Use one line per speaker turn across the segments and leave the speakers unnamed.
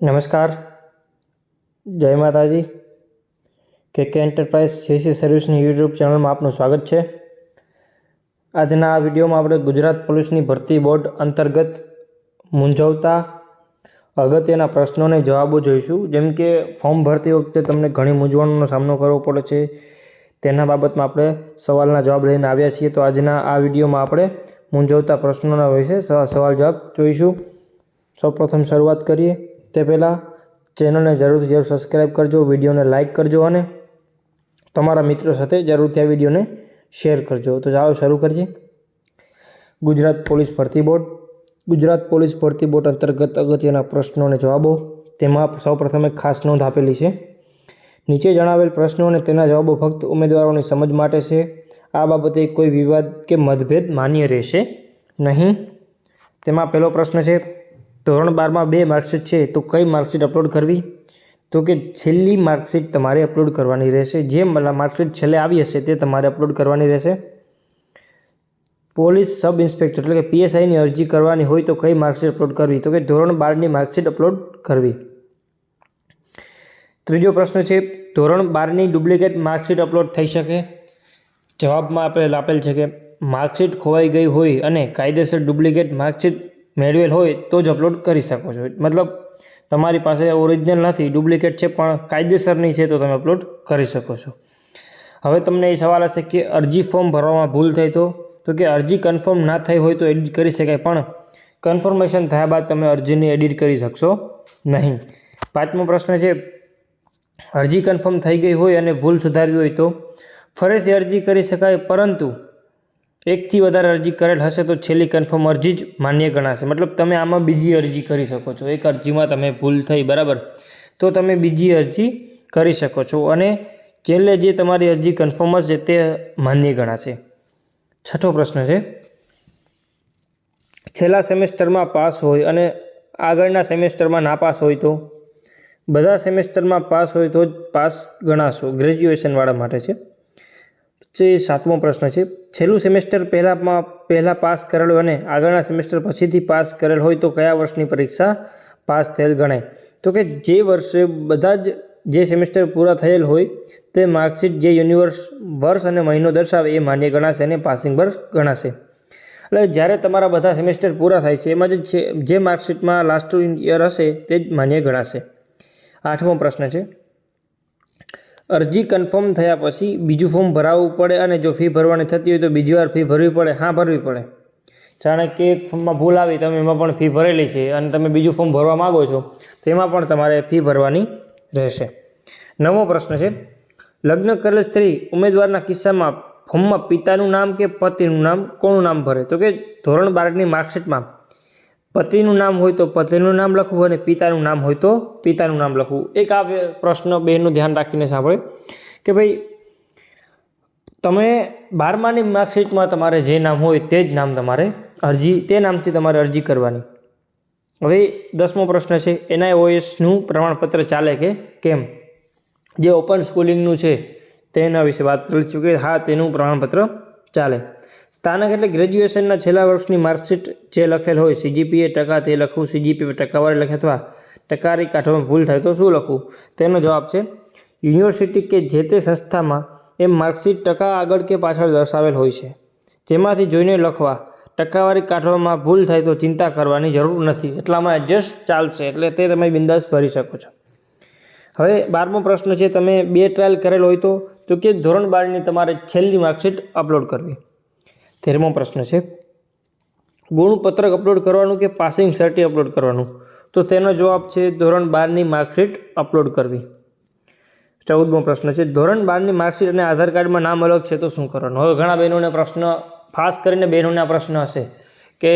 નમસ્કાર. જય માતાજી. કે કે એન્ટરપ્રાઇઝ સીસી સર્વિસની યુટ્યુબ ચેનલમાં આપનું સ્વાગત છે. આજના આ વિડીયોમાં આપણે ગુજરાત પોલીસની ભરતી બોર્ડ અંતર્ગત મૂંઝવતા, અગત્યના પ્રશ્નોને જવાબો જોઈશું. જેમ કે ફોર્મ ભરતી વખતે તમને ઘણી મૂંઝવણનો સામનો કરવો પડે છે. તેના બાબતમાં આપણે સવાલના જવાબ લઈને આવ્યા છીએ. તો આજના આ વિડીયોમાં આપણે મૂંઝવતા પ્રશ્નોના વિશે સવાલ જવાબ જોઈશું. સૌપ્રથમ શરૂઆત કરીએ. તે પહેલાં ચેનલને જરૂરથી જરૂર સબસ્ક્રાઈબ કરજો, વિડીયોને લાઇક કરજો અને તમારા મિત્રો સાથે જરૂરથી આ વિડીયોને શેર કરજો. તો ચાલો શરૂ કરીએ. ગુજરાત પોલીસ ભરતી બોર્ડ. ગુજરાત પોલીસ ભરતી બોર્ડ અંતર્ગત અગત્યના પ્રશ્નો અને જવાબો. તેમાં સૌપ્રથમ એક ખાસ નોંધ આપેલી છે. નીચે જણાવેલ પ્રશ્નો અને તેના જવાબો ફક્ત ઉમેદવારોની સમજ માટે છે. આ બાબતે કોઈ વિવાદ કે મતભેદ માન્ય રહેશે નહીં. તેમાં પહેલો પ્રશ્ન છે ધોરણ બારમાં બે માર્કશીટ છે, તો કઈ માર્કશીટ અપલોડ કરવી? તો કે છેલ્લી માર્કશીટ તમારે અપલોડ કરવાની રહેશે. જે માર્કશીટ છેલ્લે આવી હશે તે તમારે અપલોડ કરવાની રહેશે. પોલીસ સબ ઇન્સ્પેક્ટર એટલે કે પીએસઆઈની અરજી કરવાની હોય તો કઈ માર્કશીટ અપલોડ કરવી? તો કે ધોરણ બારની માર્કશીટ અપલોડ કરવી. ત્રીજો પ્રશ્ન છે, ધોરણ બારની ડુપ્લિકેટ માર્કશીટ અપલોડ થઈ શકે? જવાબમાં આપેલ આપેલ છે કે માર્કશીટ ખોવાઈ ગઈ હોય અને કાયદેસર ડુપ્લિકેટ માર્કશીટ મેળવેલ હોય તો જ અપલોડ કરી શકો છો. મતલબ, તમારી પાસે ઓરિજિનલ નથી, ડુપ્લિકેટ છે, પણ કાયદેસરની છે તો તમે અપલોડ કરી શકો છો. હવે તમને એ સવાલ હશે કે અરજી ફોર્મ ભરવામાં ભૂલ થઈ તો? તો કે અરજી કન્ફર્મ ના થઈ હોય તો એડિટ કરી શકાય, પણ કન્ફર્મેશન થયા બાદ તમે અરજીને એડિટ કરી શકશો નહીં. પાંચમો પ્રશ્ન છે, અરજી કન્ફર્મ થઈ ગઈ હોય અને ભૂલ સુધારવી હોય તો? ફરીથી અરજી કરી શકાય, પરંતુ એકથી વધારે અરજી કરેલ હશે તો છેલ્લી કન્ફર્મ અરજી જ માન્ય ગણાશે. મતલબ તમે આમાં બીજી અરજી કરી શકો છો. એક અરજીમાં તમે ભૂલ થઈ, બરાબર? તો તમે બીજી અરજી કરી શકો છો અને છેલ્લે જે તમારી અરજી કન્ફર્મ હશે તે માન્ય ગણાશે. છઠ્ઠો પ્રશ્ન છે. છેલ્લા સેમેસ્ટરમાં પાસ હોય અને આગળના સેમેસ્ટરમાં નાપાસ હોય તો? બધા સેમેસ્ટરમાં પાસ હોય તો જ પાસ ગણાશો. ગ્રેજ્યુએશનવાળા માટે છે. જે સાતમો પ્રશ્ન છે, છેલ્લું સેમેસ્ટર પહેલાંમાં, પહેલાં પાસ કરેલો અને આગળના સેમેસ્ટર પછીથી પાસ કરેલ હોય તો કયા વર્ષની પરીક્ષા પાસ થયેલ ગણાય? તો કે જે વર્ષે બધા જ જે સેમેસ્ટર પૂરા થયેલ હોય, તે માર્કશીટ જે યુનિવર્સ, વર્ષ અને મહિનો દર્શાવે એ માન્ય ગણાશે અને પાસિંગ વર્ષ ગણાશે. એટલે જ્યારે તમારા બધા સેમેસ્ટર પૂરા થાય છે, એમાં જે જે માર્કશીટમાં લાસ્ટ યર હશે, તે જ માન્ય ગણાશે. આઠમો પ્રશ્ન છે અરજી કન્ફર્મ થયા પછી બીજું ફોર્મ ભરાવવું પડે અને જો ફી ભરવાની થતી હોય તો બીજી વાર ફી ભરવી પડે, હા, ભરવી પડે. જાણે કે એક ફોર્મમાં ભૂલ આવી, તમે એમાં પણ ફી ભરેલી છે અને તમે બીજું ફોર્મ ભરવા માગો છો, તો એમાં પણ તમારે ફી ભરવાની રહેશે. નવો પ્રશ્ન છે, લગ્ન કરેલ સ્ત્રી ઉમેદવારના કિસ્સામાં ફોર્મમાં પિતાનું નામ કે પતિનું નામ કોનું નામ ભરે? તો કે ધોરણ બારની માર્કશીટમાં પતિનું નામ હોય તો પતિનું નામ લખવું અને પિતાનું નામ હોય તો પિતાનું નામ લખવું. એક આ પ્રશ્ન બેનું ધ્યાન રાખીને સાંભળે કે ભાઈ, તમે બારમાની માર્કશીટમાં તમારે જે નામ હોય તે જ નામ તમારે અરજી, તે નામથી તમારે અરજી કરવાની. હવે દસમો પ્રશ્ન છે, એનઆઈઓએસનું પ્રમાણપત્ર ચાલે કે કેમ? જે ઓપન સ્કૂલિંગનું છે, તેના વિશે વાત કરેલ છે કે હા, તેનું પ્રમાણપત્ર ચાલે. સ્થાનક એટલે ગ્રેજ્યુએશનના છેલ્લા વર્ષની માર્કશીટ જે લખેલ હોય, સીજીપીએ ટકા તે લખવું સીજીપીએ ટકાવારી લખે અથવા ટકારી કાઢવામાં ભૂલ થાય, તો શું લખવું? તેનો જવાબ છે, યુનિવર્સિટી કે જે તે સંસ્થામાં એ માર્કશીટ ટકા આગળ કે પાછળ દર્શાવેલ હોય છે, જેમાંથી જોઈને લખવા, ટકાવારી કાઢવામાં ભૂલ થાય તો ચિંતા કરવાની જરૂર નથી, એટલામાં એડજસ્ટ ચાલશે, એટલે તે તમે બિંદાસ ભરી શકો છો. હવે બારમો પ્રશ્ન છે, તમે બે ટ્રાયલ કરેલ હોય તો તો કે ધોરણ બારની તમારે છેલ્લી માર્કશીટ અપલોડ કરવી? તેરમો પ્રશ્ન છે. ગુણપત્રક અપલોડ કરવાનું કે પાસિંગ સર્ટી અપલોડ કરવાનું? તો તેનો જવાબ છે ધોરણ બારની માર્કશીટ અપલોડ કરવી. ચૌદમો પ્રશ્ન છે, ધોરણ બારની માર્કશીટ અને આધાર કાર્ડમાં નામ અલગ છે તો શું કરવાનું? હવે ઘણા બહેનોને પ્રશ્ન, ખાસ કરીને બહેનોને પ્રશ્ન હશે કે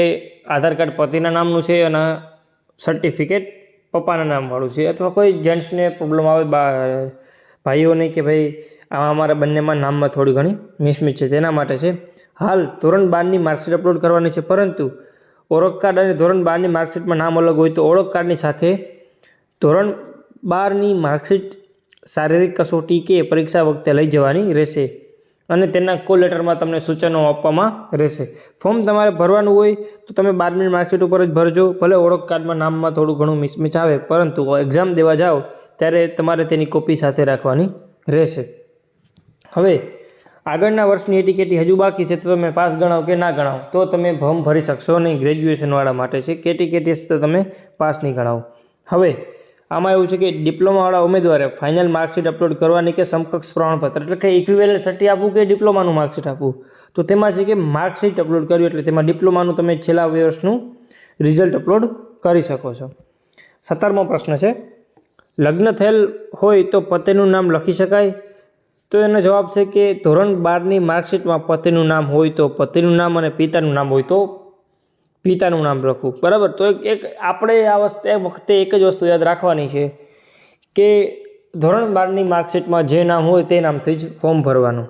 આધાર કાર્ડ પતિના નામનું છે અને સર્ટિફિકેટ પપ્પાના નામવાળું છે. અથવા કોઈ જેન્ટ્સને પ્રોબ્લેમ આવે ભાઈઓને કે ભાઈ આમાં અમારા બંનેમાં નામમાં થોડી ઘણી મિસમિસ છે. તેના માટે છે, હાલ ધોરણ બારની માર્કશીટ અપલોડ કરવાની છે, પરંતુ ઓળખ કાર્ડ અને ધોરણ બારની માર્કશીટમાં નામ અલગ હોય તો ઓળખ કાર્ડની સાથે ધોરણ બારની માર્કશીટ શારીરિક કસોટી કે પરીક્ષા વખતે લઈ જવાની રહેશે અને તેના કોલ લેટરમાં તમને સૂચનો આપવામાં રહેશે. ફોર્મ તમારે ભરવાનું હોય તો તમે બારમી માર્કશીટ ઉપર જ ભરજો, ભલે ઓળખ કાર્ડમાં નામમાં થોડું ઘણું મિસમેચ આવે, પરંતુ એક્ઝામ દેવા જાઓ ત્યારે તમારે તેની કોપી સાથે રાખવાની રહેશે. હવે આગળના વર્ષની એટીકેટી હજુ બાકી છે તો તમે પાસ ગણાવો કે ના ગણાવો, તો તમે ફોર્મ ભરી શકશો નહીં. ગ્રેજ્યુએશનવાળા માટે છે. કેટીકેટી તો તમે પાસ નહીં ગણાવો. હવે આમાં એવું છે કે ડિપ્લોમાવાળા ઉમેદવારે ફાઇનલ માર્કશીટ અપલોડ કરવાની કે સમકક્ષ પ્રમાણપત્ર, એટલે કે ઇક્વિવેલન્ટ સર્ટી આપવું કે ડિપ્લોમાનું માર્કશીટ આપવું? તો તેમાં છે કે માર્કશીટ અપલોડ કર્યું એટલે તેમાં ડિપ્લોમાનું તમે છેલ્લા વર્ષનું રિઝલ્ટ અપલોડ કરી શકો છો. સત્તરમો પ્રશ્ન છે. લગ્ન થયેલ હોય તો પતિનું નામ લખી શકાય? તો એનો જવાબ છે કે ધોરણ બારની માર્કશીટમાં પતિનું નામ હોય તો પતિનું નામ અને પિતાનું નામ હોય તો પિતાનું નામ લખવું. બરાબર? તો એક આપણે આ વસ્તુ વખતે એક જ વસ્તુ યાદ રાખવાની છે કે ધોરણ બારની માર્કશીટમાં જે નામ હોય તે નામથી જ ફોર્મ ભરવાનું.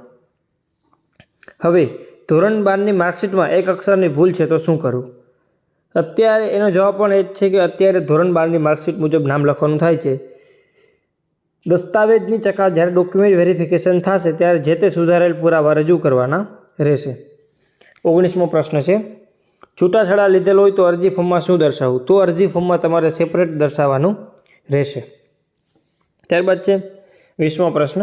હવે, ધોરણ બારની માર્કશીટમાં એક અક્ષરની ભૂલ છે તો શું કરવું? અત્યારે એનો જવાબ પણ એ જ છે કે અત્યારે ધોરણ બારની માર્કશીટ મુજબ નામ લખવાનું થાય છે. દસ્તાવેજની ચકાસ જ્યારે ડોક્યુમેન્ટ વેરિફિકેશન થશે ત્યારે જે તે સુધારેલ પુરાવા રજૂ કરવાના રહેશે. ઓગણીસમો પ્રશ્ન છે, છૂટાછેડા લીધેલ હોય તો અરજી ફોર્મમાં શું દર્શાવવું? તો અરજી ફોર્મમાં તમારે સેપરેટ દર્શાવવાનું રહેશે. ત્યારબાદ છે, વીસમો પ્રશ્ન,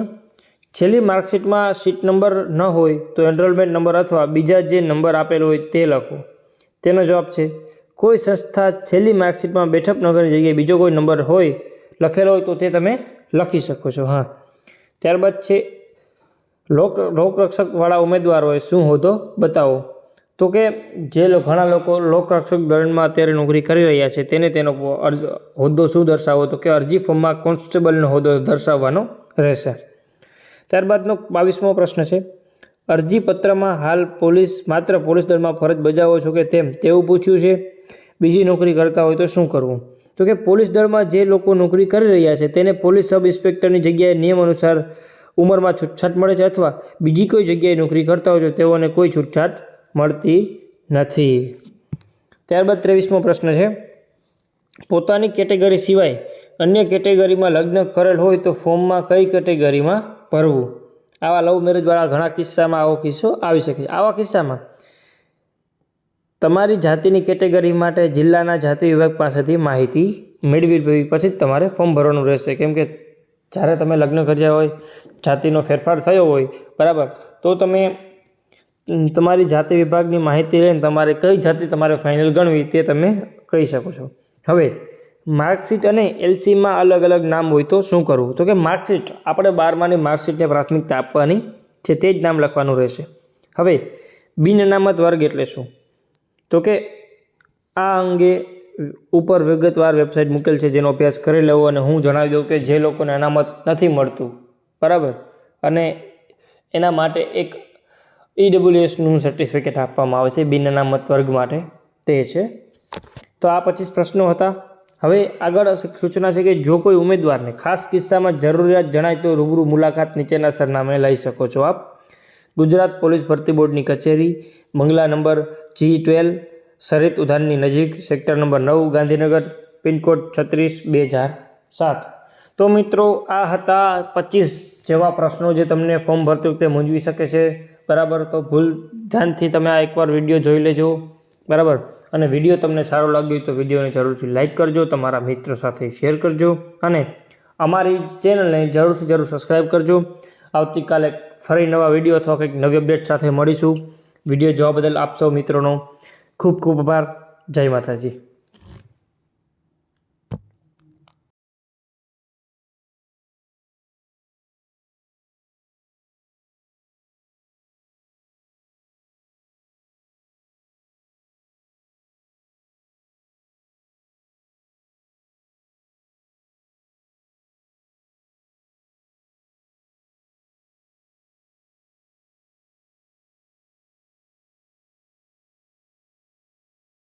છેલ્લી માર્કશીટમાં સીટ નંબર ન હોય તો એનરોલમેન્ટ નંબર અથવા બીજા જે નંબર આપેલો હોય તે લખો. તેનો જવાબ છે, કોઈ સંસ્થા છેલ્લી માર્કશીટમાં બેઠક નગરની જગ્યાએ બીજો કોઈ નંબર હોય, લખેલો હોય તો તે તમે લખી શકો છો, હા. ત્યારબાદ છે, લોક, લોકરક્ષકવાળા ઉમેદવારોએ શું હોદ્દો બતાવો. તો કે જે ઘણા લોકો લોકરક્ષક દળમાં અત્યારે નોકરી કરી રહ્યા છે, તેને તેનો અરજ, હોદ્દો શું દર્શાવો? તો કે અરજી ફોર્મમાં કોન્સ્ટેબલનો હોદ્દો દર્શાવવાનો રહેશે. ત્યારબાદનો બાવીસમો પ્રશ્ન છે, અરજીપત્રમાં હાલ પોલીસ, માત્ર પોલીસ દળમાં ફરજ બજાવો છો કે તેમ? તેવું પૂછ્યું છે. બીજી નોકરી કરતા હોય તો શું કરવું? તો કે પોલીસ દળમાં જે લોકો નોકરી કરી રહ્યા છે, તેને પોલીસ સબ ઇન્સ્પેક્ટરની જગ્યાએ નિયમ અનુસાર ઉંમરમાં છૂટછાટ મળે છે અથવા બીજી કોઈ જગ્યાએ નોકરી કરતા હોય તો તેઓને કોઈ છૂટછાટ મળતી નથી. ત્યારબાદ ત્રેવીસમો પ્રશ્ન છે, પોતાની કેટેગરી સિવાય અન્ય કેટેગરીમાં લગ્ન કરેલ હોય તો ફોર્મમાં કઈ કેટેગરીમાં ભરવું? આવા લવ મેરેજવાળા ઘણા કિસ્સામાં આવો કિસ્સો આવી શકે છે. આવા કિસ્સામાં તમારી જાતિની કેટેગરી માટે જિલ્લાના જાતિ વિભાગ પાસેથી માહિતી મેળવી લેવી પછી જ તમારે ફોર્મ ભરવાનું રહેશે. કેમ કે જ્યારે તમે લગ્ન કર્યા હોય, જાતિનો ફેરફાર થયો હોય, બરાબર? તો તમે તમારી જાતિ વિભાગની માહિતી લઈને તમારે કઈ જાતિ તમારે ફાઇનલ ગણવી તે તમે કહી શકો છો. હવે, માર્કશીટ અને એલસીમાં અલગ અલગ નામ હોય તો શું કરવું? તો કે માર્કશીટ, આપણે બારમાની માર્કશીટને પ્રાથમિકતા આપવાની છે, તે જ નામ લખવાનું રહેશે. હવે, બિન અનામત વર્ગ એટલે શું? તો કે આ અંગે ઉપર વિગતવાર વેબસાઇટ મૂકેલ છે, જેનો અભ્યાસ કરી લેવો અને હું જણાવી દઉં કે જે લોકોને અનામત નથી મળતું. બરાબર? અને એના માટે એક ઈડબ્લ્યુએસનું સર્ટિફિકેટ આપવામાં આવે છે, બિન અનામત વર્ગ માટે. તે છે. તો આ પચીસ પ્રશ્નો હતા. હવે આગળ સૂચના છે કે જો કોઈ ઉમેદવારને ખાસ કિસ્સામાં જરૂરિયાત જણાય તો રૂબરૂ મુલાકાત નીચેના સરનામે લઈ શકો છો આપ. ગુજરાત પોલીસ ભરતી બોર્ડની કચેરી, બંગલા નંબર જી ટ્વેલ્વ સરિત ઉધાનની નજીક સેક્ટર નંબર નવ, ગાંધીનગર, પિનકોડ છત્રીસ, બે હજાર સાત. તો મિત્રો, આ હતા પચીસ જેવા પ્રશ્નો જે તમને ફોર્મ ભરતી વખતે મૂંઝવી શકે છે. બરાબર, તો ભૂલ ધ્યાનથી તમે આ એકવાર વીડિયો જોઈ લેજો. બરાબર? અને વીડિયો તમને સારો લાગ્યો હોય તો વિડીયોને જરૂરથી લાઇક કરજો, તમારા મિત્રો સાથે શેર કરજો અને અમારી ચેનલને જરૂરથી જરૂર સબસ્ક્રાઈબ કરજો. આવતીકાલે ફરી નવા વીડિયો અથવા કંઈક નવી અપડેટ સાથે મળીશું. વીડિયો જોવા બદલ આપ સૌ મિત્રોનો ખૂબ ખૂબ આભાર. જય માતાજી.